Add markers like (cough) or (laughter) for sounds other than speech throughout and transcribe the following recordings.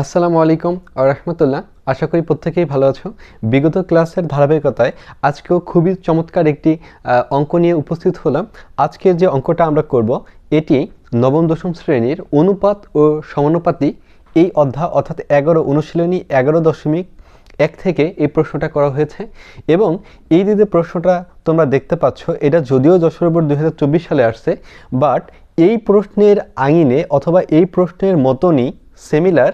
আসসালামু আলাইকুম রহমতুল্লাহ। আশা করি প্রত্যেকেই ভালো আছো। বিগত ক্লাসের ধারাবাহিকতায় আজকেও খুবই চমৎকার একটি অঙ্ক নিয়ে উপস্থিত হলাম। আজকের যে অঙ্কটা আমরা করব, এটি নবম, দশম শ্রেণির অনুপাত ও সমানুপাতি। এই অধ্যায় অর্থাৎ এগারো অনুশীলনী, এগারো দশমিক এক থেকে এই প্রশ্নটা করা হয়েছে। এবং এই যে যে প্রশ্নটা তোমরা দেখতে পাচ্ছ, এটা যদিও যশোর বোর্ড দু হাজার চব্বিশ সালে আসছে, বাট এই প্রশ্নের আঙিনে অথবা এই প্রশ্নের মতনই সিমিলার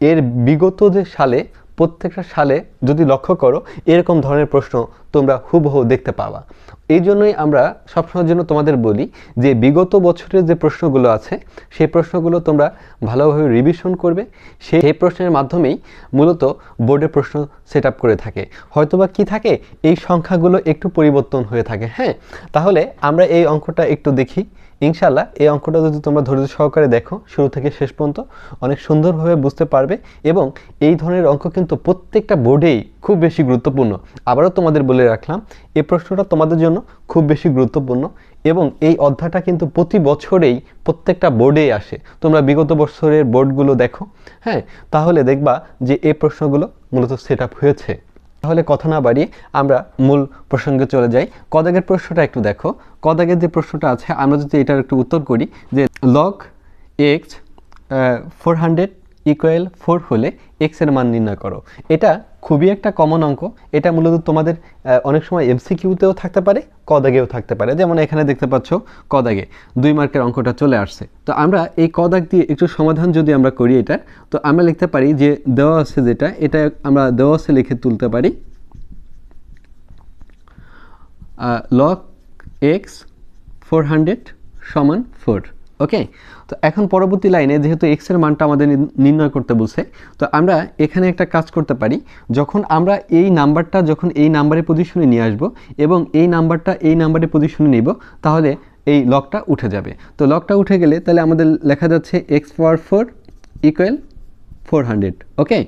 এর বিগত যে সালে, প্রত্যেকটা সালে যদি লক্ষ্য করো, এরকম ধরনের প্রশ্ন তোমরা হুবহু দেখতে পাবা। এই জন্যই আমরা সবসময়ের জন্য তোমাদের বলি যে, বিগত বছরের যে প্রশ্নগুলো আছে, সেই প্রশ্নগুলো তোমরা ভালোভাবে রিভিশন করবে। সেই প্রশ্নের মাধ্যমেই মূলত বোর্ডের প্রশ্ন সেট করে থাকে। হয়তোবা কি থাকে? এই সংখ্যাগুলো একটু পরিবর্তন হয়ে থাকে। হ্যাঁ তাহলে আমরা এই অঙ্কটা একটু দেখি। ইনশাল্লাহ এই অঙ্কটা যদি তোমরা ধৈর্য সহকারে দেখো, শুরু থেকে শেষ পর্যন্ত অনেক সুন্দরভাবে বুঝতে পারবে এবং এই ধরনের অঙ্ক কিন্তু প্রত্যেকটা বোর্ডেই খুব বেশি গুরুত্বপূর্ণ। আবারও তোমাদের বলে রাখলাম, এই প্রশ্নটা তোমাদের জন্য খুব বেশি গুরুত্বপূর্ণ এবং এই অধ্যায়টা কিন্তু প্রতি বছরেই প্রত্যেকটা বোর্ডেই আসে। তোমরা বিগত বছরের বোর্ডগুলো দেখো হ্যাঁ? তাহলে দেখবা যে এই প্রশ্নগুলো মূলত সেট হয়েছে। তাহলে কথা না বাড়িয়ে আমরা মূল প্রসঙ্গে চলে যাই। কদাগের প্রশ্নটা একটু দেখো। কদাগের যে প্রশ্নটা আছে, আমরা যদি এটার একটু উত্তর করি যে log x four hundred equal four হলে এক্সের মান নির্ণয় করো। এটা খুবই একটা কমন অঙ্ক। এটা মূলত তোমাদের অনেক সময় এমসিকিউতেও থাকতে পারে কদাগেও থাকতে পারে। যেমন এখানে দেখতে পাচ্ছ কদাগে দুই মার্কের অঙ্কটা চলে আসছে। তো আমরা এই কদাগ দিয়ে একটু সমাধান যদি আমরা করি এটা, তো আমরা লিখতে পারি যে দেওয়া আছে যেটা, এটা আমরা দেওয়া আছে লিখে তুলতে পারি লক এক্স ফোর হান্ড্রেড সমান ফোর ওকে তো এখন পরবর্তী লাইনে যেহেতু এক্সের মানটা আমাদের নির- নির্ণয় করতে বলছে, তো আমরা এখানে একটা কাজ করতে পারি। যখন আমরা এই নাম্বারটা যখন এই নাম্বারের পজিশনে নিয়ে আসব এবং এই নাম্বারটা এই নাম্বারের পজিশনে নিব, তাহলে এই লকটা উঠে যাবে। তো লকটা উঠে গেলে তাহলে আমাদের লেখা যাচ্ছে x power four equal four hundred okay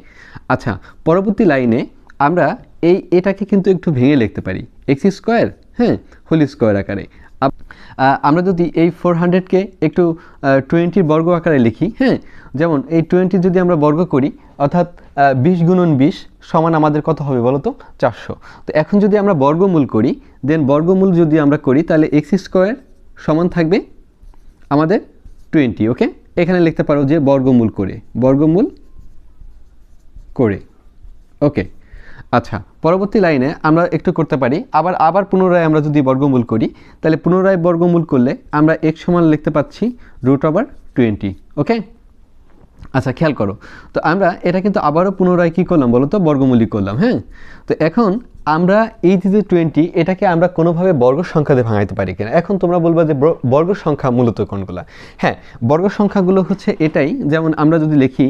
আচ্ছা পরবর্তী লাইনে আমরা এই এটাকে কিন্তু একটু ভেঙে লিখতে পারি। এক্স স্কোয়ার হ্যাঁ হোল স্কোয়ার আকারে। আমরা যদি এই ফোর হান্ড্রেডকে একটু টোয়েন্টির বর্গ আকারে লিখি হ্যাঁ? যেমন এই টোয়েন্টি যদি আমরা বর্গ করি, অর্থাৎ বিশ গুণন বিশ সমান আমাদের কত হবে বলো তো? চারশো। তো এখন যদি আমরা বর্গমূল করি দেন বর্গমূল যদি আমরা করি, তাহলে এক্স স্কোয়ার সমান থাকবে আমাদের টোয়েন্টি ওকে এখানে লিখতে পারো যে বর্গমূল করে বর্গমূল করে ওকে আচ্ছা পরবর্তী লাইনে আমরা একটু করতে পারি। আবার আবার পুনরায় আমরা যদি বর্গমূল করি, তাহলে পুনরায় বর্গমূল করলে আমরা এক সমান লিখতে পাচ্ছি রুট ওভার টোয়েন্টি ওকে আচ্ছা খেয়াল করো। তো আমরা এটা কিন্তু আবারও পুনরায় কী করলাম বলো তো? বর্গমূলই করলাম হ্যাঁ? তো এখন আমরা এই যে টোয়েন্টি এটাকে আমরা কোনোভাবে বর্গ সংখ্যাতে ভাঙাইতে পারি কিনা? এখন তোমরা বলবা যে বর্গ সংখ্যা মূলত কোনগুলো? হ্যাঁ বর্গ সংখ্যাগুলো হচ্ছে এটাই। যেমন আমরা যদি লিখি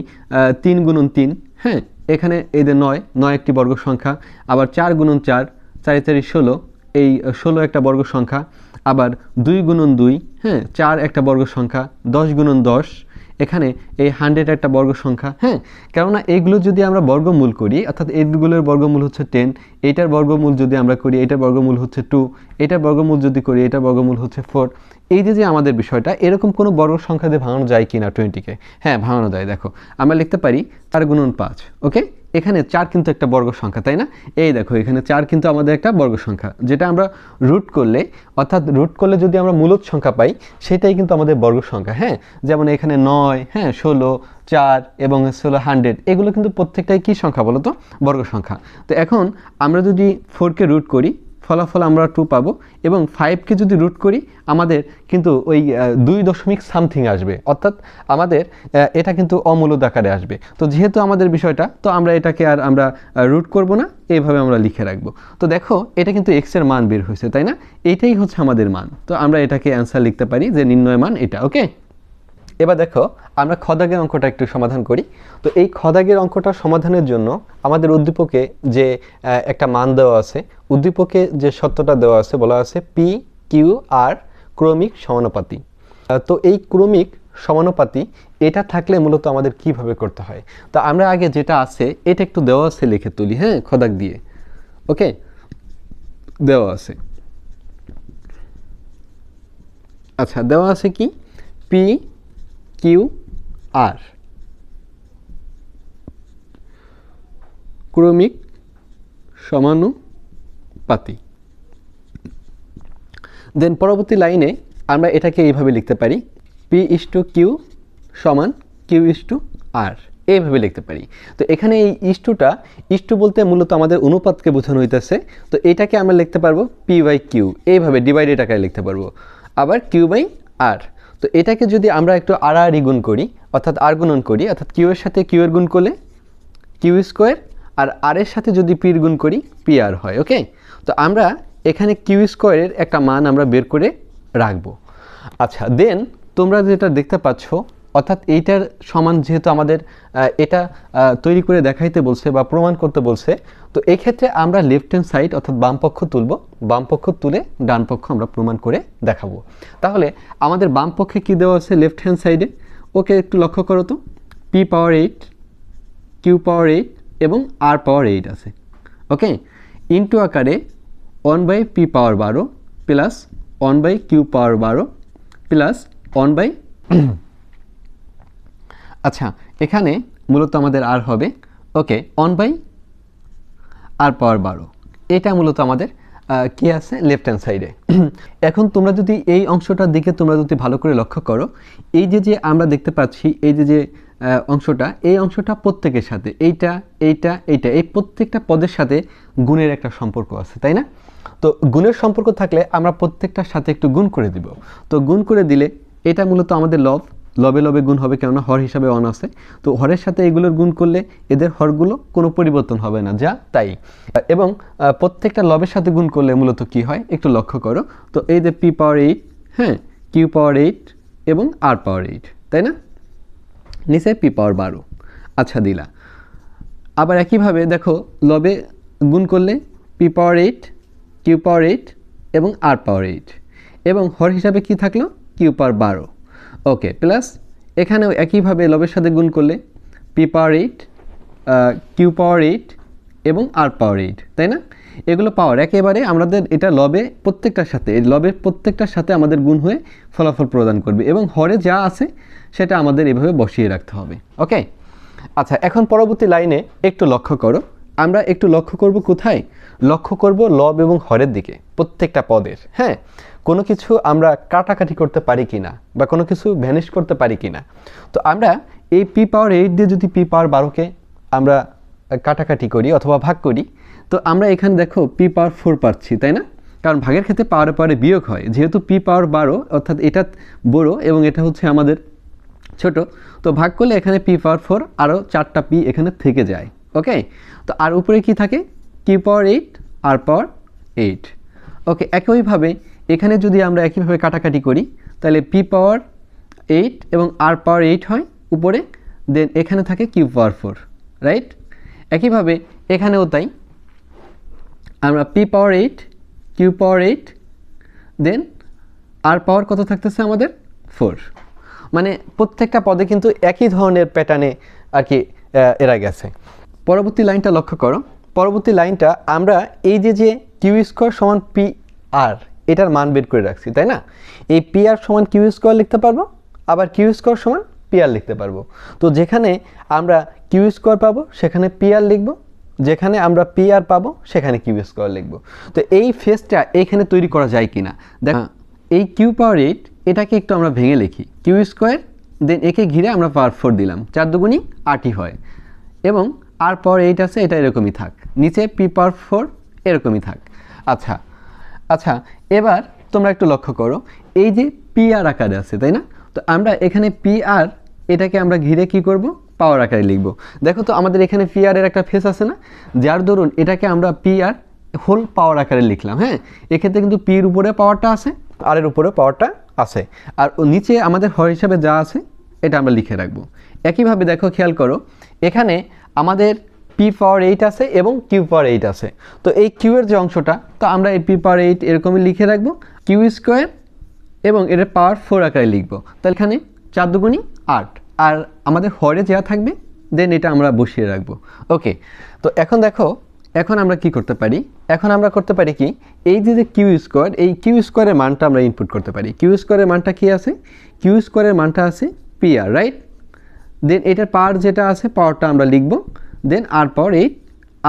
তিন গুণন তিন হ্যাঁ? এখানে এই যে নয় নয় একটি বর্গ সংখ্যা, আবার চার গুণন চার, চারি চারি ষোলো, এই ষোলো একটা বর্গ সংখ্যা, আবার দুই গুণন দুই হ্যাঁ চার একটা বর্গ সংখ্যা, দশ গুণন দশ, এখানে এই হান্ড্রেড একটা বর্গ সংখ্যা হ্যাঁ কেননা এইগুলো যদি আমরা বর্গমূল করি, অর্থাৎ এইগুলোর বর্গমূল হচ্ছে টেন এইটার বর্গমূল যদি আমরা করি এটার বর্গমূল হচ্ছে টু এটার বর্গমূল যদি করি এটার বর্গমূল হচ্ছে ফোর এই যে যে আমাদের বিষয়টা, এরকম কোনো বর্গ সংখ্যা দিয়ে ভাঙানো যায় কি না টোয়েন্টিকে হ্যাঁ ভাঙানো যায়, দেখো। আমরা লিখতে পারি চার গুণন পাঁচ ওকে এখানে চার কিন্তু একটা বর্গ সংখ্যা, তাই না? এই দেখো, এখানে চার কিন্তু আমাদের একটা বর্গ সংখ্যা, যেটা আমরা রুট করলে, অর্থাৎ রুট করলে যদি আমরা মূলত সংখ্যা পাই, সেটাই কিন্তু আমাদের বর্গ সংখ্যা হ্যাঁ? যেমন এখানে নয় হ্যাঁ ষোলো, চার এবং ষোলো হান্ড্রেড এগুলো কিন্তু প্রত্যেকটাই কী সংখ্যা বলো তো বর্গ সংখ্যা। তো এখন আমরা যদি ফোরকে রুট করি ফলাফল আমরা টু পাবো এবং ফাইভকে যদি রুট করি, আমাদের কিন্তু ওই দুই দশমিক সামথিং আসবে। অর্থাৎ আমাদের এটা কিন্তু অমূলদ আকারে আসবে। তো যেহেতু আমাদের বিষয়টা, তো আমরা এটাকে আর আমরা রুট করব না এইভাবে আমরা লিখে রাখব। তো দেখো, এটা কিন্তু এক্সের মান বের হয়েছে, তাই না? এটাই হচ্ছে আমাদের মান। তো আমরা এটাকে অ্যান্সার লিখতে পারি যে নির্ণয় মান এটা ওকে এবার দেখো, আমরা খদাগের অঙ্কটা একটু সমাধান করি। তো এই খদাগের অঙ্কটা সমাধানের জন্য আমাদের উদ্দীপকে যে একটা মান দেওয়া আছে, উদ্দীপকে যে সত্যটা দেওয়া আছে বলা আছে পি কিউ আর ক্রমিক সমানুপাতি। তো এই ক্রমিক সমানুপাতি, এটা থাকলে মূলত আমাদের কীভাবে করতে হয়? তো আমরা আগে যেটা আছে, এটা একটু দেওয়া আছে লিখে তুলি হ্যাঁ খদাক দিয়ে। ওকে? দেওয়া আছে। আচ্ছা দেওয়া আছে কি? পি কিউ আর ক্রমিক সমানুপাতি। দেন পরবর্তী লাইনে আমরা এটাকে এইভাবে লিখতে পারি। পি ইস টু কিউ সমান কিউ ইস টু আর এইভাবে লিখতে পারি। তো এখানে এই ইস টুটা ইস টু বলতে মূলত আমাদের অনুপাতকে বোঝানো হইতেছে। তো এটাকে আমরা লিখতে পারব পি বাই কিউ এইভাবে ডিভাইডেড আকারে লিখতে পারব। আবার কিউ বাই আর তো এটাকে যদি আমরা একটু আড়াআড়ি গুণ করি, অর্থাৎ আর গুণন করি, অর্থাৎ কিউ এর সাথে কিউ এর গুণ করলে? কিউ স্কোয়ার, আর আর এর সাথে যদি পির গুণ করি, পি আর হয়, ওকে? তো আমরা এখানে কিউ স্কোয়ারের একটা মান আমরা বের করে রাখব। আচ্ছা দেন তোমরা যেটা দেখতে পাচ্ছ অর্থাৎ এইটার সমান যেহেতু আমাদের এটা তৈরি করে দেখাইতে বলছে বা প্রমাণ করতে বলছে, তো এই ক্ষেত্রে আমরা লেফট হ্যান্ড সাইড অর্থাৎ বাম পক্ষ তুলব, বাম পক্ষ তুলে ডান পক্ষ আমরা প্রমাণ করে দেখাবো। তাহলে আমাদের বাম পক্ষে কী দেওয়া আছে লেফট হ্যান্ড সাইডে ওকে একটু লক্ষ্য করো তো P power eight Q power eight এবং আর পাওয়ার এইট আছে। ওকে? ইন্টু আকারে ওয়ান বাই পি পাওয়ার বারো plus one by Q power বারো প্লাস ওয়ান বাই আচ্ছা এখানে মূলত আমাদের আর হবে, ওকে ওয়ান বাই আর পাওয়ার বারো। এটা মূলত আমাদের কি আছে? লেফট হ্যান্ড সাইডে এখন তোমরা যদি এই অংশটার দিকে তোমরা যদি ভালো করে লক্ষ্য করো, এই যে যে আমরা দেখতে পাচ্ছি, এই যে যে অংশটা, এই অংশটা প্রত্যেকের সাথে, এইটা এইটা এইটা, এই প্রত্যেকটা পদের সাথে গুণের একটা সম্পর্ক আছে, তাই না? তো গুণের সম্পর্ক থাকলে আমরা প্রত্যেকটার সাথে একটু গুণ করে দিব। তো গুণ করে দিলে এটা মূলত আমাদের লব লবে লবে গুণ হবে কেননা হর হিসাবে অন আছে। তো হরের সাথে এগুলোর গুণ করলে এদের হরগুলো কোনো পরিবর্তন হবে না, যা তাই। এবং প্রত্যেকটা লবের সাথে গুণ করলে মূলত কি হয়? একটু লক্ষ্য করো। তো এই যে পি পাওয়ার এইট হ্যাঁ কিউ পাওয়ার এইট এবং আর পাওয়ার এইট তাই না? নিচে পি পাওয়ার বারো আচ্ছা দিলা। আবার একইভাবে দেখো, লবে গুণ করলে P power eight Q power eight এবং আর পাওয়ার এইট এবং হর হিসাবে কি থাকল? কিউ পাওয়ার বারো ওকে প্লাস এখানেও একইভাবে লবের সাথে গুণ করলে P power eight Q power eight এবং আর পাওয়ার এইট তাই না? এগুলো পাওয়ার একেবারে আমাদের এটা লবে প্রত্যেকটার সাথে, এই লবের প্রত্যেকটার সাথে আমাদের গুণ হয়ে ফলাফল প্রদান করবে এবং হরে যা আছে সেটা আমাদের এভাবে বসিয়ে রাখতে হবে ওকে আচ্ছা এখন পরবর্তী লাইনে একটু লক্ষ্য করো। আমরা একটু লক্ষ্য করব কোথায়? লক্ষ্য করব লব এবং হরের দিকে, প্রত্যেকটা পদের হ্যাঁ? কোনো কিছু আমরা কাটাকাটি করতে পারি কি না বা কোনো কিছু ভ্যানিশ করতে পারি কি না তো আমরা এই পি পাওয়ার এইট দিয়ে যদি পি পাওয়ার বারোকে আমরা কাটাকাটি করি অথবা ভাগ করি, তো আমরা এখানে দেখো পি পাওয়ার ফোর পাচ্ছি, তাই না? কারণ ভাগের ক্ষেত্রে পাওয়ারে পাওয়ারে বিয়োগ হয়। যেহেতু পি পাওয়ার বারো, অর্থাৎ এটা বড়ো এবং এটা হচ্ছে আমাদের ছোট, তো ভাগ করলে এখানে পি পাওয়ার ফোর আরও চারটা পি এখানে থেকে যায় ওকে তো আর উপরে কি থাকে? Q power eight R power eight okay একইভাবে এখানে যদি আমরা একইভাবে কাটাকাটি করি, তাহলে পি পাওয়ার এইট এবং আর পাওয়ার এইট হয় উপরে দেন এখানে থাকে কিউ পাওয়ার ফোর রাইট একইভাবে এখানেও তাই, আমরা P power eight Q power eight then R power কত থাকতেছে আমাদের? ফোর মানে প্রত্যেকটা পদে কিন্তু একই ধরনের প্যাটার্নে আর কি এরা গেছে। পরবর্তী লাইনটা লক্ষ্য করো। পরবর্তী লাইনটা আমরা এই যে যে কিউ স্কোয়ার সমান পি আর এটার মান বের করে রাখছি তাই না? এই পি আর সমান কিউ স্কোয়ার লিখতে পারব আবার কিউ স্কোয়ার সমান পি আর লিখতে পারব। তো যেখানে আমরা কিউ স্কোয়ার পাবো সেখানে পি আর লিখব যেখানে আমরা পি আর পাবো সেখানে কিউ স্কোয়ার লিখব। তো এই ফেসটা এইখানে তৈরি করা যায় কিনা? দেখ এই কিউ পাওয়ার এইট এটাকে একটু আমরা ভেঙে লিখি। কিউ স্কোয়ার দেন একে ঘিরে আমরা পাওয়ার ফোর দিলাম। চার দুগুণই আটই হয়। এবং আর পাওয়ার এইট আছে এটা এরকমই থাক। নিচে পি পাওয়ার ফোর এরকমই থাক। আচ্ছা আচ্ছা এবার তোমরা একটু লক্ষ্য করো, এই যে পি আর আকারে আছে, তাই না? তো আমরা এখানে পি আর এটাকে আমরা ঘিরে কি করব? পাওয়ার আকারে লিখব। দেখো তো, আমাদের এখানে পি আর এর একটা ফেস আছে না? যার দরুন এটাকে আমরা পি আর হোল পাওয়ার আকারে লিখলাম হ্যাঁ? এক্ষেত্রে কিন্তু পির উপরে পাওয়ারটা আছে আর এর উপরে পাওয়ারটা আছে। আর নিচে আমাদের হর হিসাবে যা আছে, এটা আমরা লিখে রাখব। একইভাবে দেখো, খেয়াল করো, এখানে আমাদের পি পাওয়ার এইট আছে এবং কিউ পাওয়ার এইট আছে। তো এই কিউয়ের যে অংশটা, তো আমরা এই পি পাওয়ার এইট এরকমই লিখে রাখব কিউ স্কোয়ার এবং এর পাওয়ার ফোর আকারে লিখব। তাহলে এখানে চার দুগুণি আট। আর আমাদের হরে যা থাকবে দেন এটা আমরা বসিয়ে রাখব। ওকে তো এখন দেখো, এখন আমরা কি করতে পারি? এখন আমরা করতে পারি কি? এই যে যে কিউ স্কোয়ার এই কিউ স্কোয়ারের মানটা আমরা ইনপুট করতে পারি। কিউ স্কোয়ারের মানটা কি আছে? কিউ স্কোয়ারের মানটা আছে পি আর রাইট দেন এটার পাওয়ার যেটা আছে পাওয়ারটা আমরা লিখব। দেন আর পাওয়ার এইট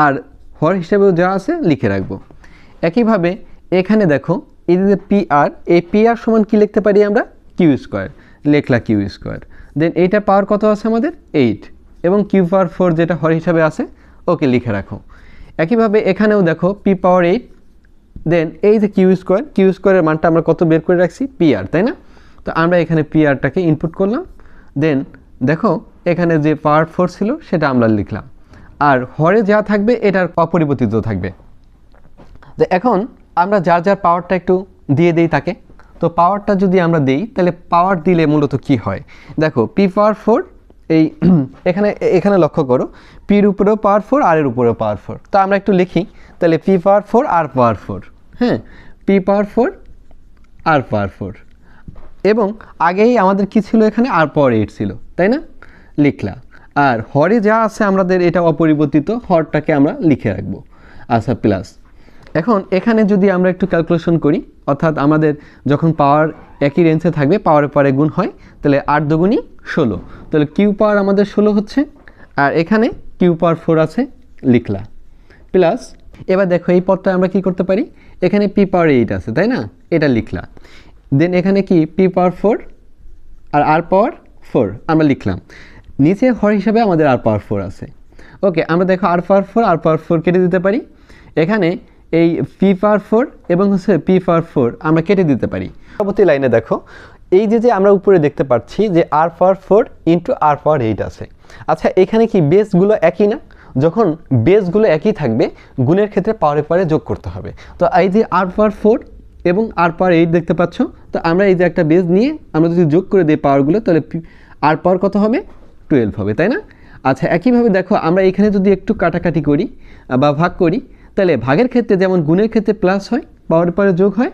আর হর হিসেবেও যা আছে লিখে রাখব। একইভাবে এখানে দেখো, এই যে পি আর এই পি আর সমান কী লিখতে পারি আমরা? কিউ স্কোয়ার লেখলা কিউ স্কোয়ার দেন এইটা পাওয়ার কত আছে আমাদের? এইট এবং কিউ পাওয়ার ফোর যেটা হর হিসাবে আছে, ওকে লিখে রাখো। একইভাবে এখানেও দেখো পি পাওয়ার এইট দেন এই যে কিউ স্কোয়ার কিউ স্কোয়ারের মানটা আমরা কত বের করে রাখছি? পি আর তাই না? তো আমরা এখানে পি আরটাকে ইনপুট করলাম। দেন দেখো, এখানে যে পাওয়ার ফোর ছিল, সেটা আমরা লিখলাম। আর হরে যা থাকবে, এটার অপরিবর্তিত থাকবে। তো এখন আমরা যার যার পাওয়ারটা একটু দিয়ে দিই তাকে। তো পাওয়ারটা যদি আমরা দিই, তাহলে পাওয়ার দিলে মূলত কি হয়? দেখো পি পাওয়ার ফোর এই (clears throat) এখানে এখানে লক্ষ্য করো পির উপরেও পাওয়ার ফোর আর এর উপরেও পাওয়ার ফোর তো আমরা একটু লিখি, তাহলে P power four R power four হ্যাঁ P power four R power four এবং আগেই আমাদের কি ছিল এখানে? আর পাওয়ার এইট ছিল, তাই না? লিখলা আর হরে যা আছে আমাদের এটা অপরিবর্তিত, হরটাকে আমরা লিখে রাখব। আচ্ছা প্লাস এখন এখানে যদি আমরা একটু ক্যালকুলেশন করি, অর্থাৎ আমাদের যখন পাওয়ার একই রেঞ্জে থাকবে পাওয়ারের পরে গুণ হয়, তাহলে আট দুগুণই ষোলো। তাহলে কিউ পাওয়ার আমাদের ষোলো হচ্ছে, আর এখানে কিউ পাওয়ার ফোর আছে, লিখলা। প্লাস এবার দেখো এই পদটা আমরা কি করতে পারি? এখানে পি পাওয়ার এইট আছে, তাই না? এটা লিখলা। দেন এখানে কি? পি পাওয়ার ফোর আর আর পাওয়ার ফোর আমরা লিখলাম। নিচে হর হিসাবে আমাদের আর পাওয়ার ফোর আছে। ওকে আমরা দেখো আর power four R power four কেটে দিতে পারি। এখানে এই পি পাওয়ার ফোর এবং হচ্ছে পি পাওয়ার ফোর আমরা কেটে দিতে পারি। পরবর্তী লাইনে দেখো, এই যে যে আমরা উপরে দেখতে পাচ্ছি যে R power four into R power eight আছে। আচ্ছা এখানে কি বেসগুলো একই না? যখন বেসগুলো একই থাকবে, গুণের ক্ষেত্রে পাওয়ারে পাওয়ারে যোগ করতে হবে। তো এই যে আর পাওয়ার ফোর এবং আর পাওয়ার এইট দেখতে পাচ্ছ, তো আমরা এই যে একটা বেস নিয়ে আমরা যদি যোগ করে দিই পাওয়ারগুলো তাহলে আর পাওয়ার কত হবে? টুয়েলভ হবে, তাই না? আচ্ছা একইভাবে দেখো, আমরা এখানে যদি একটু কাটাকাটি করি বা ভাগ করি, তাহলে ভাগের ক্ষেত্রে যেমন গুণের ক্ষেত্রে প্লাস হয়, পাওয়ার পরে যোগ হয়,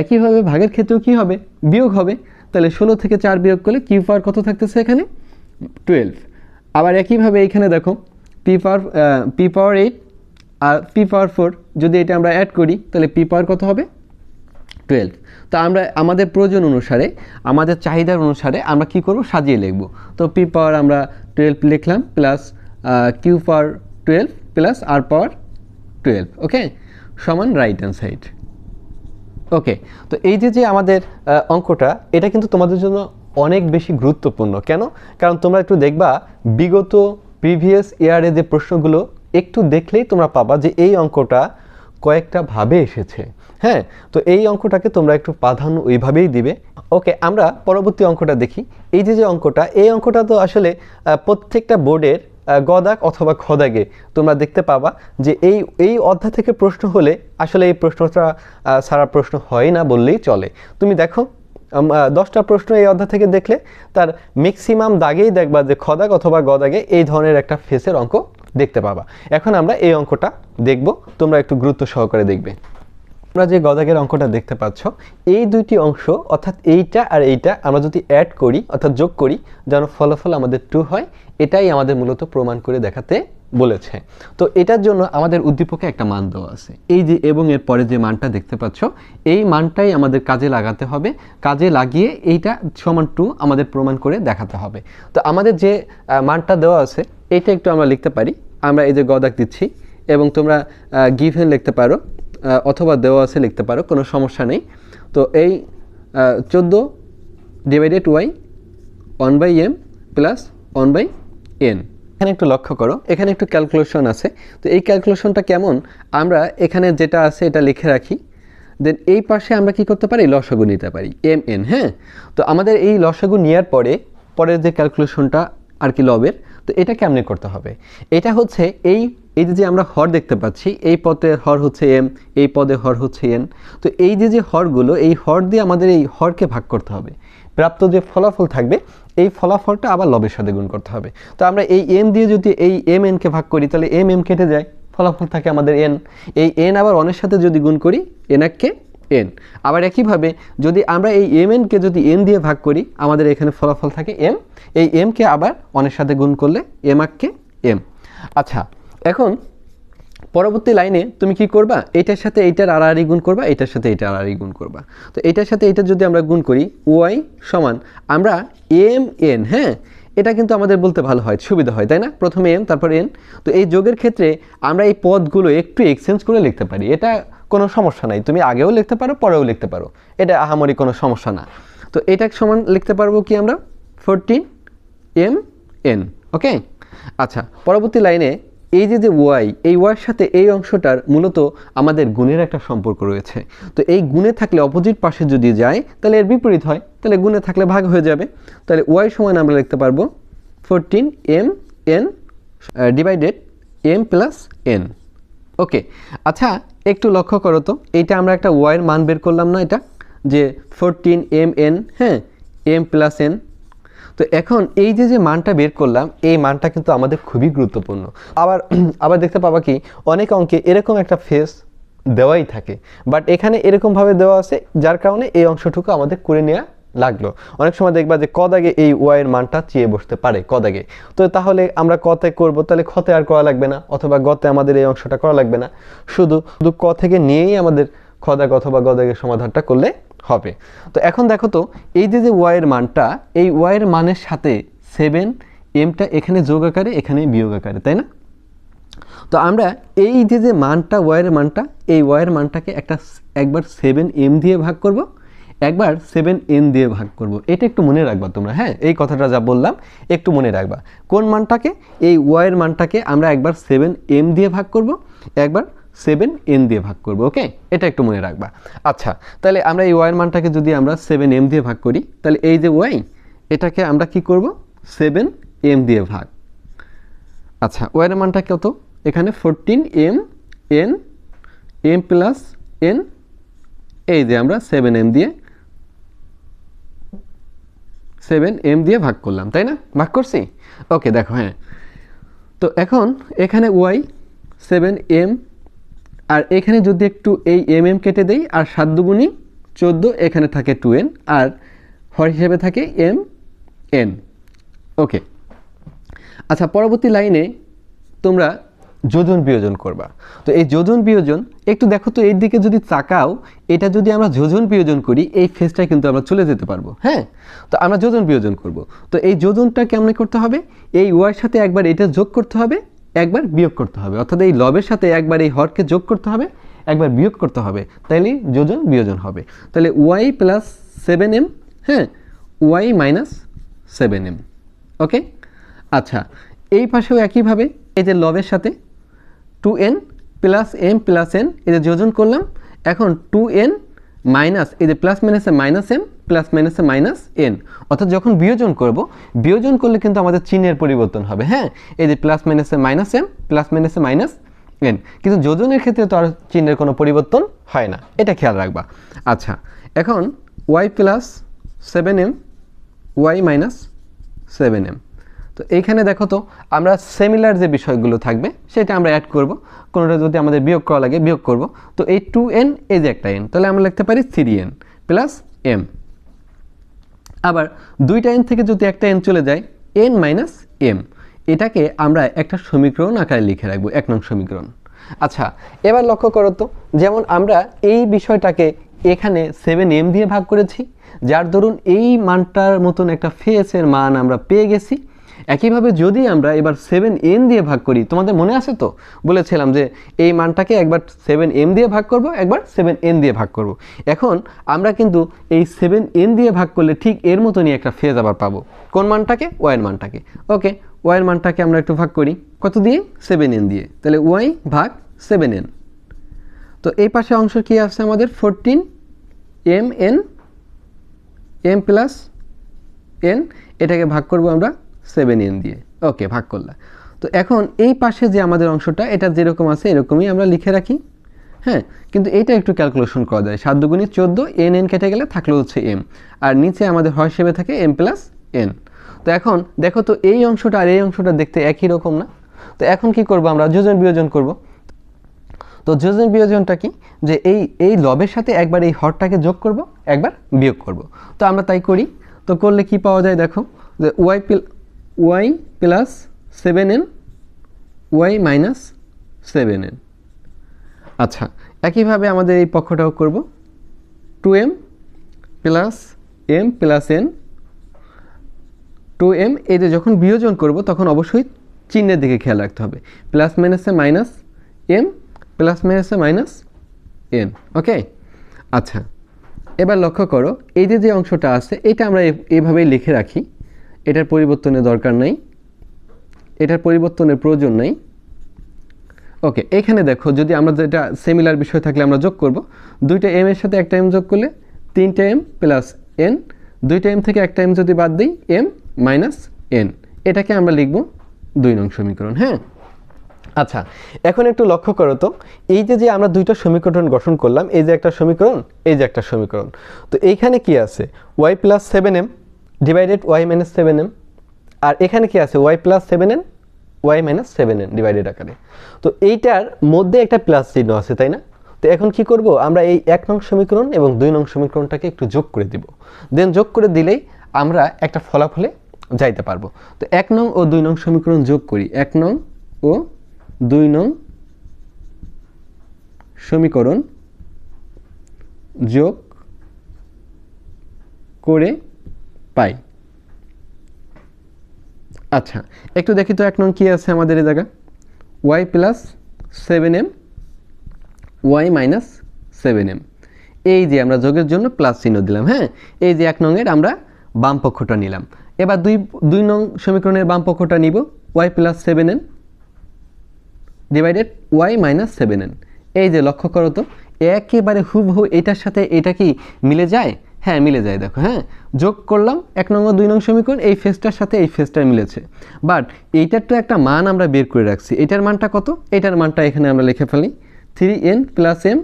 একইভাবে ভাগের ক্ষেত্রেও কী হবে? বিয়োগ হবে। তাহলে ষোলো থেকে চার বিয়োগ করলে কিউ পাওয়ার কত থাকতেছে এখানে? টুয়েলভ আবার একইভাবে এইখানে দেখো P power P power eight আর পি পাওয়ার ফোর যদি এটা আমরা অ্যাড করি, তাহলে পি পাওয়ার কত হবে? টুয়েলভ তো আমরা, আমাদের প্রয়োজন অনুসারে, আমাদের চাহিদার অনুসারে আমরা কি করব? সাজিয়ে লিখব। তো পি পাওয়ার আমরা টুয়েলভ লিখলাম plus Q power twelve plus R power twelve okay সমান রাইট হ্যান্ড সাইড ওকে তো এই যে যে আমাদের অঙ্কটা, এটা কিন্তু তোমাদের জন্য অনেক বেশি গুরুত্বপূর্ণ। কেন? কারণ তোমরা একটু দেখবা, বিগত প্রিভিয়াস ইয়ারে যে প্রশ্নগুলো, একটু দেখলেই তোমরা পাবা যে এই অঙ্কটা কয়েকটা ভাবে এসেছে। হ্যাঁ তো এই অঙ্কটাকে তোমরা একটু প্রাধান্য ওইভাবেই দিবে। ওকে, আমরা পরবর্তী অঙ্কটা দেখি। এই যে যে অঙ্কটা, এই অঙ্কটা তো আসলে প্রত্যেকটা বোর্ডের গদাক অথবা খদাগে তোমরা দেখতে পাবা যে এই এই অধ্যায় থেকে প্রশ্ন হলে আসলে এই প্রশ্নটা সারা প্রশ্ন হয় না বললেই চলে। তুমি দেখো দশটা প্রশ্ন এই অধ্যায় থেকে দেখলে তার ম্যাক্সিমাম দাগেই দেখবা যে খদাগ অথবা গদাগে এই ধরনের একটা ফেসের অঙ্ক দেখতে পাবা। এখন আমরা এই অঙ্কটা দেখব, তোমরা একটু গুরুত্ব সহকারে দেখবে। আমরা যে গদাগের অঙ্কটা দেখতে পাচ্ছ, এই দুইটি অংশ, অর্থাৎ এইটা আর এইটা, আমরা যদি অ্যাড করি, অর্থাৎ যোগ করি, যেন ফলাফল আমাদের টু হয়, এটাই আমাদের মূলত প্রমাণ করে দেখাতে বলেছে। তো এটার জন্য আমাদের উদ্দীপকে একটা মান দেওয়া আছে। এই যে এবং এর পরে যে মানটা দেখতে পাচ্ছ, এই মানটাই আমাদের কাজে লাগাতে হবে। কাজে লাগিয়ে এইটা সমান টু আমাদের প্রমাণ করে দেখাতে হবে। তো আমাদের যে মানটা দেওয়া আছে, এটা একটু আমরা লিখতে পারি। আমরা এই যে গদাক দিচ্ছি, এবং তোমরা গিভেন লিখতে পারো। অথবা দেওয়া আছে লিখতে পারো, কোনো সমস্যা নেই। তো এই চোদ্দ divided y one by M plus one by N এখানে একটু লক্ষ্য করো, এখানে একটু ক্যালকুলেশন আছে। তো এই ক্যালকুলেশনটা কেমন? আমরা এখানে যেটা আছে এটা লিখে রাখি। দেন এই পাশে আমরা কি করতে পারি? লসাগু নিতে পারি এম এন হ্যাঁ? তো আমাদের এই লসাগু নেওয়ার পরে, পরের যে ক্যালকুলেশনটা আর কি লবের, তো এটা কেমনে করতে হবে? এটা হচ্ছে এই এই যে আমরা হর দেখতে পাচ্ছি, এই পদের হর হচ্ছে এম, এই পদে হর হচ্ছে এন। তো এই যে যে হরগুলো, এই হর দিয়ে আমাদের এই হরকে ভাগ করতে হবে। প্রাপ্ত যে ফলাফল থাকবে, এই ফলাফলটা আবার লবের সাথে গুণ করতে হবে। তো আমরা এই এম দিয়ে যদি এই এম এনকে ভাগ করি, তাহলে এম এম কেটে যায়। ফলাফল থাকে আমাদের এন। এই এন আবার অনের সাথে যদি গুণ করি, এন এককে এন। আবার একইভাবে যদি আমরা এই এম এনকে যদি এন দিয়ে ভাগ করি, আমাদের এখানে ফলাফল থাকে এম। এই এমকে আবার অনের সাথে গুণ করলে এম এককে এম। আচ্ছা এখন পরবর্তী লাইনে তুমি কি করবা? এইটার সাথে এইটার আড়াআড়ি গুণ করবা, এটার সাথে এইটার আড়াআড়ি গুণ করবা। তো এটার সাথে এটা যদি আমরা গুণ করি, ওয়াই সমান আমরা এম এন হ্যাঁ? এটা কিন্তু আমাদের বলতে ভালো হয়, সুবিধা হয়, তাই না? প্রথমে এম তারপর এন। তো এই যোগের ক্ষেত্রে আমরা এই পদগুলো একটু এক্সচেঞ্জ করে লিখতে পারি। এটা কোনো সমস্যা নাই, তুমি আগেও লিখতে পারো, পরেও লিখতে পারো। এটা আহামরি কোনো সমস্যা না। তো এটা সমান লিখতে পারব কি আমরা? ফোরটিন এম এন ওকে আচ্ছা পরবর্তী লাইনে এই যে যে ওয়াই, এই ওয়াইয়ের সাথে এই অংশটার মূলত আমাদের গুণের একটা সম্পর্ক রয়েছে। তো এই গুণে থাকলে অপোজিট পাশে যদি যায়, তাহলে এর বিপরীত হয়। তাহলে গুণে থাকলে ভাগ হয়ে যাবে। তাহলে ওয়াই সমান আমরা লিখতে পারব fourteen M N divided M plus N okay আচ্ছা একটু লক্ষ্য করো তো। এইটা আমরা একটা ওয়াইয়ের মান বের করলাম না এটা? যে ফোরটিন এম এন হ্যাঁ এম প্লাস এন তো এখন এই যে যে মানটা বের করলাম, এই মানটা কিন্তু আমাদের খুবই গুরুত্বপূর্ণ। আবার আবার দেখতে পাবা কি, অনেক অঙ্কে এরকম একটা ফেস দেওয়াই থাকে। বাট এখানে এরকমভাবে দেওয়া আছে, যার কারণে এই অংশটুকু আমাদের করে নেওয়া লাগল। অনেক সময় দেখবা যে কদাগে এই ওয়াইয়ের মানটা চেয়ে বসতে পারে কদাগে তো তাহলে আমরা কতে করব, তাহলে খতে আর করা লাগবে না, অথবা গতে আমাদের এই অংশটা করা লাগবে না। শুধু শুধু ক থেকে নিয়েই আমাদের খদাগ অথবা গদাগের সমাধানটা করলে হবে। তো এখন দেখো তো, এই যে যে ওয়াইয়ের মানটা, এই ওয়াইয়ের মানের সাথে সেভেন এমটা এখানে যোগ আকারে এখানে বিয়োগ আকারে, তাই না? তো আমরা এই যে যে মানটা ওয়াইয়ের মানটা, এই ওয়াইয়ের মানটাকে একটা একবার সেভেন এম দিয়ে ভাগ করব, একবার সেভেন এন দিয়ে ভাগ করব। এটা একটু মনে রাখবা তোমরা হ্যাঁ? এই কথাটা যা বললাম, একটু মনে রাখবা। কোন মানটাকে? এই ওয়াইয়ের মানটাকে আমরা একবার সেভেন এম দিয়ে ভাগ করব, একবার সেভেন এন দিয়ে ভাগ করব ওকে এটা একটু মনে রাখবা। আচ্ছা তাহলে আমরা এই ওয়াইয়ের মানটাকে যদি আমরা সেভেন এম দিয়ে ভাগ করি, তাহলে এই যে ওয়াই এটাকে আমরা কি করব? সেভেন এম দিয়ে ভাগ। আচ্ছা ওয়াইয়ের মানটা কত? এখানে fourteen M N M plus N এই যে আমরা সেভেন এম দিয়ে সেভেন এম দিয়ে ভাগ করলাম, তাই না? ভাগ করছি? ওকে দেখো হ্যাঁ। তো এখন এখানে ওয়াই সেভেন এম আর এখানে যদি একটু এই এম এম কেটে দেই, আর সাত দুগুণি চোদ্দ এখানে থাকে টু এন আর হর হিসেবে থাকে এম এন ওকে আচ্ছা পরবর্তী লাইনে তোমরা যোজন বিয়োজন করবা। তো এই যোজন বিয়োজন, একটু দেখো তো এই দিকে যদি চাকাও এটা যদি আমরা যোজন বিয়োজন করি, এই ফেজটা কিন্তু আমরা চলে যেতে পারব। হ্যাঁ? তো আমরা যোজন বিয়োজন করব। তো এই যোজনটা কেমন করতে হবে? এই ওয়ার সাথে একবার এটা যোগ করতে হবে একবার বিয়োগ করতে হবে। অর্থাৎ এই লবের সাথে একবার এই হরকে যোগ করতে হবে, একবার বিয়োগ করতে হবে। তাইলে যোজন বিয়োজন হবে। তাহলে ওয়াই প্লাস সেভেন এম হ্যাঁ Y minus seven M. Okay? আচ্ছা এই পাশেও একইভাবে এই যে লবের সাথে two N plus M plus N, এই যে যোজন করলাম, এখন টু এন মাইনাস, এই যে প্লাস মাইনাসে মাইনাস এম প্লাস মাইনাসে মাইনাস এন অর্থাৎ যখন বিয়োজন করব, বিয়োজন করলে কিন্তু আমাদের চিহ্নের পরিবর্তন হবে হ্যাঁ? এই যে প্লাস মাইনাসে মাইনাস এম প্লাস মাইনাসে মাইনাস এন কিন্তু যোজনের ক্ষেত্রে তো আর চিহ্নের কোনো পরিবর্তন হয় না। এটা খেয়াল রাখবা। আচ্ছা এখন Y plus seven M Y minus seven M তো এইখানে দেখো তো, আমরা সেমিলার যে বিষয়গুলো থাকবে, সেটা আমরা অ্যাড করব। কোনোটা যদি আমাদের বিয়োগ করা লাগে, বিয়োগ করব। তো এই টু এন এই যে একটা এন তাহলে আমরা লিখতে পারি থ্রি এন প্লাস এম আবার দুইটা এন থেকে যদি একটা এন চলে যায় এন মাইনাস এম এটাকে আমরা একটা সমীকরণ আকারে লিখে রাখব, এক নং সমীকরণ। আচ্ছা এবার লক্ষ্য করো তো, যেমন আমরা এই বিষয়টাকে এখানে সেভেন এম দিয়ে ভাগ করেছি, যার দরুন এই মানটার মতন একটা ফেসের মান আমরা পেয়ে গেছি একইভাবে যদি আমরা এবার সেভেন এন দিয়ে ভাগ করি, তোমাদের মনে আছে তো? বলেছিলাম যে এই মানটাকে একবার সেভেন এম দিয়ে ভাগ করব, একবার সেভেন এন দিয়ে ভাগ করব। এখন আমরা কিন্তু এই সেভেন এন দিয়ে ভাগ করলে ঠিক এর মতনই একটা ফেজ আবার পাবো। কোন মানটাকে? ওয়াইয়ের মানটাকে। ওকে ওয়াইয়ের মানটাকে আমরা একটু ভাগ করি। কত দিয়ে? সেভেন এন দিয়ে। তাহলে ওয়াই ভাগ সেভেন এন তো এই পাশে অংশ কি আছে আমাদের? Fourteen M N M plus N এটাকে ভাগ করব আমরা সেভেন এন দিয়ে। ওকে ভাগ করলাম তো এখন এই পাশে যে আমাদের অংশটা, এটা যেরকম আছে এরকমই আমরা লিখে রাখি। হ্যাঁ কিন্তু এটা একটু ক্যালকুলেশন করা যায়। সাত দুগুণি চোদ্দ এন এন কেটে গেলে থাকলে হচ্ছে এম আর নিচে আমাদের হয় হিসেবে থাকে এম প্লাস এন তো এখন দেখো তো এই অংশটা আর এই অংশটা দেখতে একই রকম না? তো এখন কি করব আমরা? যোজন বিয়োজন করব। তো যোজন বিয়োজনটা কি? যে এই এই লবের সাথে একবার এই হরটাকে যোগ করব, একবার বিয়োগ করব। তো আমরা তাই করি। তো করলে কি পাওয়া যায় দেখো? যে Y Y plus seven N Y minus seven N আচ্ছা একইভাবে আমাদের এই পক্ষটাও করব। Two M plus M plus N two M যে যখন বিয়োজন করব, তখন অবশ্যই চিহ্নের দিকে খেয়াল রাখতে হবে। প্লাস মাইনাসে মাইনাস এম প্লাস মাইনাসে মাইনাস এন ওকে আচ্ছা এবার লক্ষ্য করো, এই যে যে অংশটা আছে, এটা আমরা এভাবেই লিখে রাখি। এটার পরিবর্তনের দরকার নাই। এটার পরিবর্তনের প্রয়োজন নাই। ওকে, এখানে দেখো, যদি আমরা যেটা সিমিলার বিষয় থাকলে আমরা যোগ করব। দুইটা এম এর সাথে একটা এম যোগ করলে তিনটা এম প্লাস এন দুইটা এম থেকে একটা এম যদি বাদ দিই এম মাইনাস এন এটাকে আমরা লিখব দুই নং সমীকরণ হ্যাঁ? আচ্ছা এখন একটু লক্ষ্য করো তো, এই যে যে আমরা দুইটা সমীকরণ গঠন করলাম, এই যে একটা সমীকরণ, এই যে একটা সমীকরণ। তো এইখানে কি আছে? Y plus seven M divided Y minus seven M আর এখানে কি আছে? Y plus seven N Y minus seven N divided আকারে। তো এইটার মধ্যে একটা প্লাস চিহ্ন আছে, তাই না? তো এখন কি করব? আমরা এই এক নং সমীকরণ এবং দুই নং সমীকরণটাকে একটু যোগ করে দিব। দেন যোগ করে দিলেই আমরা একটা ফলাফলে যাইতে পারব। তো এক নং ও দুই নং সমীকরণ যোগ করি। এক নং ও দুই নং সমীকরণ যোগ করে পাই। আচ্ছা একটু দেখি তো এক নং কী আছে আমাদের এই জায়গা Y plus seven M Y minus seven M এই যে আমরা যোগের জন্য প্লাস চিহ্ন দিলাম হ্যাঁ? এই যে এক নংয়ের আমরা বাম পক্ষটা নিলাম। এবার দুই দুই নং সমীকরণের বাম পক্ষটা নিব Y plus seven N divided Y minus seven N এই যে লক্ষ্য করো তো, একেবারে হুবহু এটার সাথে এটা কি মিলে যায়? হ্যাঁ মিলে যায়, দেখো হ্যাঁ? যোগ করলাম, এক নম্বর দুই নং সমীকরণ, এই ফেসটার সাথে এই ফেসটা মিলেছে। বাট এইটার তো একটা মান আমরা বের করে রাখছি। এটার মানটা কত? এটার মানটা এখানে আমরা লিখে ফেলি। Three N plus M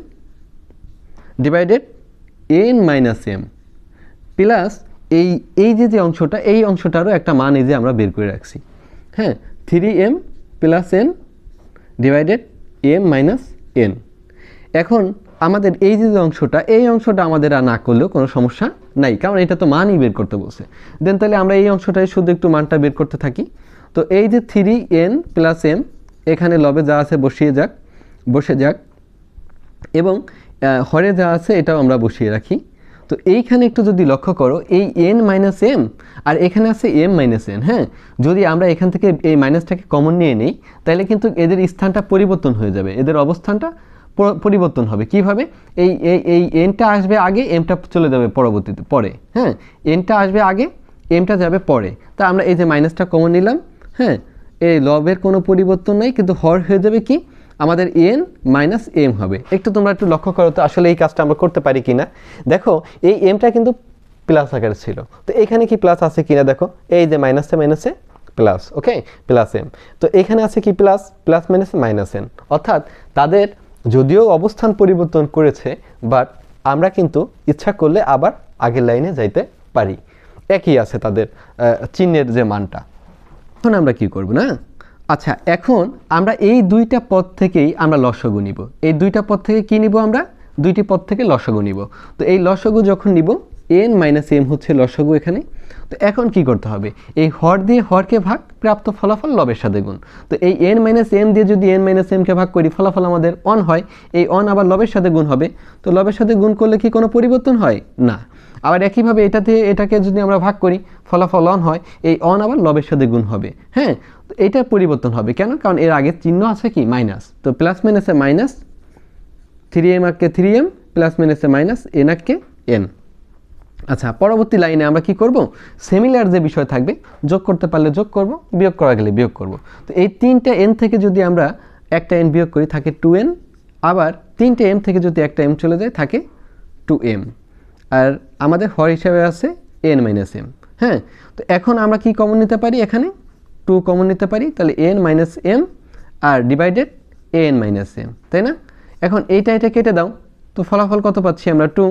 divided N minus M plus এই এই যে যে অংশটা, এই অংশটারও একটা মান এই যে আমরা বের করে রাখছি। হ্যাঁ? Three M plus N divided M minus N এখন আমাদের এই যে অংশটা, এই অংশটা আমাদের আর না করলেও কোনো সমস্যা নাই, কারণ এটা তো মানই বের করতে বলছে। দেন তাহলে আমরা এই অংশটাই শুধু একটু মানটা বের করতে থাকি। তো এই যে থ্রি এন প্লাস এম এখানে লবে যা আছে বসিয়ে যাক, বসে যাক, এবং হরে যা আছে এটাও আমরা বসিয়ে রাখি। তো এইখানে একটু যদি লক্ষ্য করো, এই এন মাইনাস এম আর এখানে আছে এম মাইনাস এন হ্যাঁ? যদি আমরা এখান থেকে এই মাইনাসটাকে কমন নিয়ে নিই, তাহলে কিন্তু এদের স্থানটা পরিবর্তন হয়ে যাবে। এদের অবস্থানটা পরিবর্তন হবে। কীভাবে? এই এই এই এনটা আসবে আগে এমটা চলে যাবে পরবর্তীতে, পরে হ্যাঁ? এনটা আসবে আগে এমটা যাবে পরে। তা আমরা এই যে মাইনাসটা কমন নিলাম হ্যাঁ? এই লবের কোনো পরিবর্তন নাই, কিন্তু হর হয়ে যাবে কি? আমাদের এন মাইনাস এম হবে। একটু তোমরা একটু লক্ষ্য করো তো, আসলে এই কাজটা আমরা করতে পারি কিনা। দেখো, এই এমটা কিন্তু প্লাস আকারে ছিল। তো এখানে কি প্লাস আছে কিনা দেখো? এই যে মাইনাসে মাইনাসে প্লাস ওকে প্লাস এম তো এখানে আছে কি প্লাস প্লাস মাইনাসে মাইনাস এন অর্থাৎ তাদের যদিও অবস্থান পরিবর্তন করেছে বাট আমরা কিন্তু ইচ্ছা করলে আবার আগের লাইনে যাইতে পারি। একই আছে তাদের চিহ্নের যে মানটা। এখন আমরা কি করব না? আচ্ছা এখন আমরা এই দুইটা পদ থেকেই আমরা লসগু নিব। এই দুইটা পদ থেকে কি নিব আমরা? দুইটি পদ থেকে লসগু নিব। তো এই লসগু যখন নিব এন মাইনাস এম হচ্ছে লসগু এখানে। তো এখন কি করতে হবে? এই হর দিয়ে হরকে ভাগ, প্রাপ্ত ফলাফল লবের সাথে গুণ। তো এই এন মাইনাস এম দিয়ে যদি এন মাইনাস এমকে ভাগ করি, ফলাফল আমাদের অন হয়, এই অন আবার লবের সাথে গুণ হবে। তো লবের সাথে গুণ করলে কি কোনো পরিবর্তন হয়? না। আবার একইভাবে এটাতে, এটাকে যদি আমরা ভাগ করি, ফলাফল অন হয়, এই অন আবার লবের সাথে গুণ হবে। হ্যাঁ? তো এটা পরিবর্তন হবে। কেন? কারণ এর আগে চিহ্ন আছে কি? মাইনাস তো প্লাস মাইনাসে মাইনাস থ্রি এম আঁককে থ্রি এম প্লাস মাইনাসে মাইনাস এন আঁককে এন আচ্ছা পরবর্তী লাইনে আমরা কি করব? সেমিলার যে বিষয় থাকবে, যোগ করতে পারলে যোগ করব, বিয়োগ করা গেলে বিয়োগ করব। তো এই তিনটা এন থেকে যদি আমরা একটা এন বিয়োগ করি, থাকে টু এন আবার তিনটে এম থেকে যদি একটা এম চলে যায়, থাকে টু এম আর আমাদের হর হিসাবে আছে এন মাইনাস এম হ্যাঁ? তো এখন আমরা কি কমন নিতে পারি এখানে? টু কমন নিতে পারি, তাহলে এন মাইনাস এম আর ডিভাইডেড এন মাইনাস এম তাই না? এখন এইটা, এটা কেটে দাও। তো ফলাফল কত পাচ্ছি আমরা? টু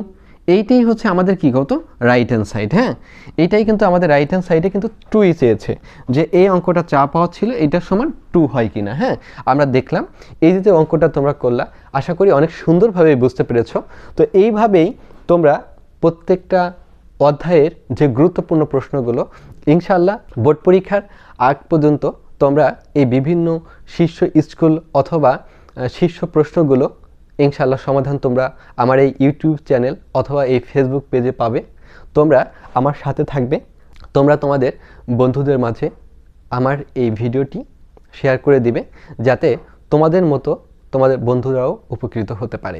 এইটাই হচ্ছে আমাদের কি কত? রাইট হ্যান্ড সাইড হ্যাঁ? এইটাই কিন্তু আমাদের রাইট হ্যান্ড সাইডে কিন্তু টুই চেয়েছে যে এই অঙ্কটা চা পাওয়া ছিল এটার সমান টু হয় কি না হ্যাঁ? আমরা দেখলাম, এই যে অঙ্কটা তোমরা করলা, আশা করি অনেক সুন্দরভাবে বুঝতে পেরেছ। তো এইভাবেই তোমরা প্রত্যেকটা অধ্যায়ের যে গুরুত্বপূর্ণ প্রশ্নগুলো ইনশাল্লাহ বোর্ড পরীক্ষার আগ পর্যন্ত তোমরা এই বিভিন্ন শীর্ষ স্কুল অথবা শীর্ষ প্রশ্নগুলো ইনশাল্লাহ সমাধান তোমরা আমার এই ইউটিউব চ্যানেল অথবা এই ফেসবুক পেজে পাবে। তোমরা আমার সাথে থাকবে। তোমরা তোমাদের বন্ধুদের মাঝে আমার এই ভিডিওটি শেয়ার করে দিবে, যাতে তোমাদের মতো তোমাদের বন্ধুরাও উপকৃত হতে পারে।